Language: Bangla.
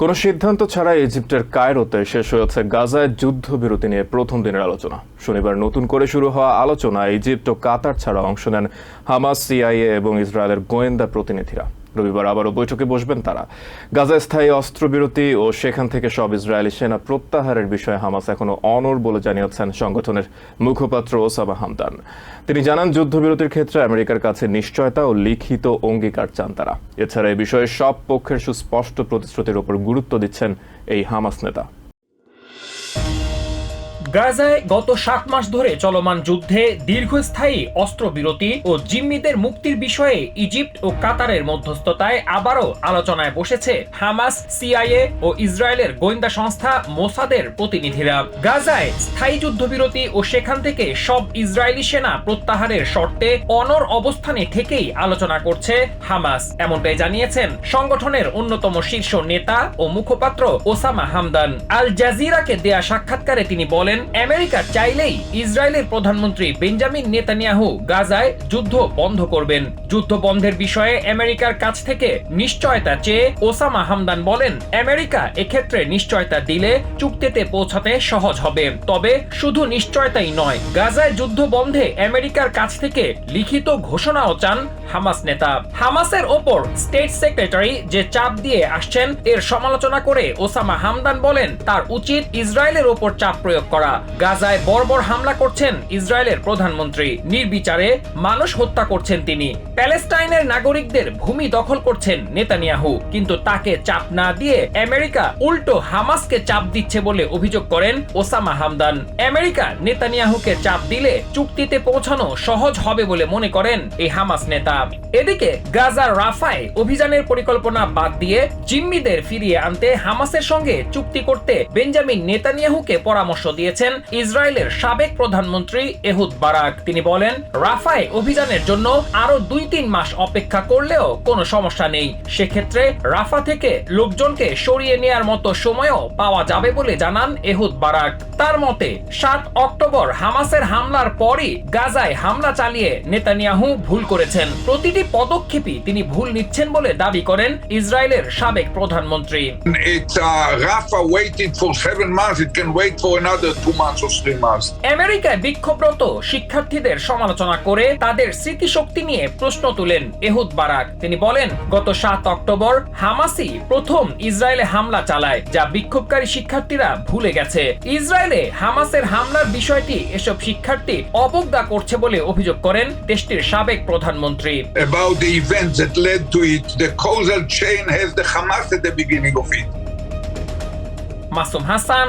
কোনো সিদ্ধান্ত ছাড়া ইজিপ্টের কায়রোতে শেষ হয়েছে গাজায় যুদ্ধবিরতি নিয়ে প্রথম দিনের আলোচনা। শনিবার নতুন করে শুরু হওয়া আলোচনা ইজিপ্ট ও কাতার ছাড়া অংশ নেন হামাস, সিআইএ এবং ইসরায়েলের গোয়েন্দা প্রতিনিধিরা। রবিবার আবারও বৈঠকে বসবেন তারা। গাজায় স্থায়ী অস্ত্রবিরতি ও সেখান থেকে সব ইসরায়েলি সেনা প্রত্যাহারের বিষয়ে হামাস এখনও অনর বলে জানিয়েছেন সংগঠনের মুখপাত্র ওসামা হামদান। তিনি জানান, যুদ্ধবিরতির ক্ষেত্রে আমেরিকার কাছে নিশ্চয়তা ও লিখিত অঙ্গীকার চান তারা। এছাড়া এ বিষয়ে সব পক্ষের সুস্পষ্ট প্রতিশ্রুতির ওপর গুরুত্ব দিচ্ছেন এই হামাস নেতা। গাজায় গত সাত মাস ধরে চলমান যুদ্ধে দীর্ঘস্থায়ী অস্ত্রবিরতি ও জিম্মিদের মুক্তির বিষয়ে ইজিপ্ট ও কাতারের মধ্যস্থতায় আবারও আলোচনায় বসেছে হামাস, সিআইএ ও ইসরায়েলের গোয়েন্দা সংস্থা মোসাদের প্রতিনিধিরা। গাজায় স্থায়ী যুদ্ধবিরতি ও সেখান থেকে সব ইসরায়েলি সেনা প্রত্যাহারের শর্তে অনর অবস্থানে থেকেই আলোচনা করছে হামাস। এমনটাই জানিয়েছেন সংগঠনের অন্যতম শীর্ষ নেতা ও মুখপাত্র ওসামা হামদান। আল জাজিরাকে দেয়া সাক্ষাৎকারে তিনি বলেন আমেরিকা চাইলেই ইসরায়েলের প্রধানমন্ত্রী বেঞ্জামিন নেতানিয়াহু গাজায় যুদ্ধ বন্ধ করবেন। যুদ্ধ বন্ধের বিষয়ে আমেরিকার কাছ থেকে নিশ্চয়তা চেয়ে ওসামা হামদান বলেন, আমেরিকা এক্ষেত্রে নিশ্চয়তা দিলে চুক্তিতে পৌঁছাতে সহজ হবে। তবে শুধু নিশ্চয়তাই নয়, গাজায় যুদ্ধ বন্ধে আমেরিকার কাছ থেকে লিখিত ঘোষণাও চান হামাস নেতা। হামাসের ওপর স্টেট সেক্রেটারি যে চাপ দিয়ে আসছেন, এর সমালোচনা করে ওসামা হামদান বলেন, তার উচিত ইসরায়েলের ওপর চাপ প্রয়োগ করা। গাজায় বর্বর হামলা করছেন ইসরায়েলের প্রধানমন্ত্রী। নির্বিচারে মানুষ হত্যা করছেন তিনি। প্যালেস্টাইনের নাগরিকদের ভূমি দখল করছেন নেতানিয়াহু। কিন্তু তাকে চাপ না দিয়ে আমেরিকা উল্টো হামাসকে চাপ দিচ্ছে বলে অভিযোগ করেন ওসামা হামদান। আমেরিকা নেতানিয়াহুকে চাপ দিলে চুক্তিতে পৌঁছানো সহজ হবে বলে মনে করেন এই হামাস নেতা। এদিকে গাজার রাফায় অভিযানের পরিকল্পনা বাদ দিয়ে জিম্মিদের ফিরিয়ে আনতে হামাসের সঙ্গে চুক্তি করতে বেঞ্জামিন নেতানিয়াহুকে পরামর্শ দিয়েছেন ইসরায়েলের সাবেক প্রধানমন্ত্রী এহুদ বারাক। তিনি বলেন রাফায় অভিযানের জন্য আরও দুই তিন মাস অপেক্ষা করলেও কোনো সমস্যা নেই। সেক্ষেত্রে রাফা থেকে লোকজনকে সরিয়ে নেয়ার মতো সময়ও পাওয়া যাবে বলে জানান এহুদ বারাক। তার মতে সাত অক্টোবর হামাসের হামলার পরই গাজায় হামলা চালিয়ে নেতানিয়াহু ভুল করেছেন। প্রতিটি পদক্ষেপই তিনি ভুল নিচ্ছেন বলে দাবি করেন ইসরায়েলের সাবেক প্রধানমন্ত্রী। It's uh, Rafa waited for seven months. It can wait for another months or আমেরিকায় বিক্ষোভরত শিক্ষার্থীদের সমালোচনা করে তাদের স্মৃতিশক্তি নিয়ে প্রশ্ন তুলেন এহুদ বারাক। তিনি বলেন গত সাত অক্টোবর হামাসি প্রথম ইসরায়েলে হামলা চালায় যা বিক্ষোভকারী শিক্ষার্থীরা ভুলে গেছে। ইসরায়েলে হামাসের হামলার বিষয়টি এসব শিক্ষার্থী অবজ্ঞা করছে বলে অভিযোগ করেন দেশটির সাবেক প্রধানমন্ত্রী। About the events that led to it, the causal chain has the Hamas at the beginning of it. Masum Hasan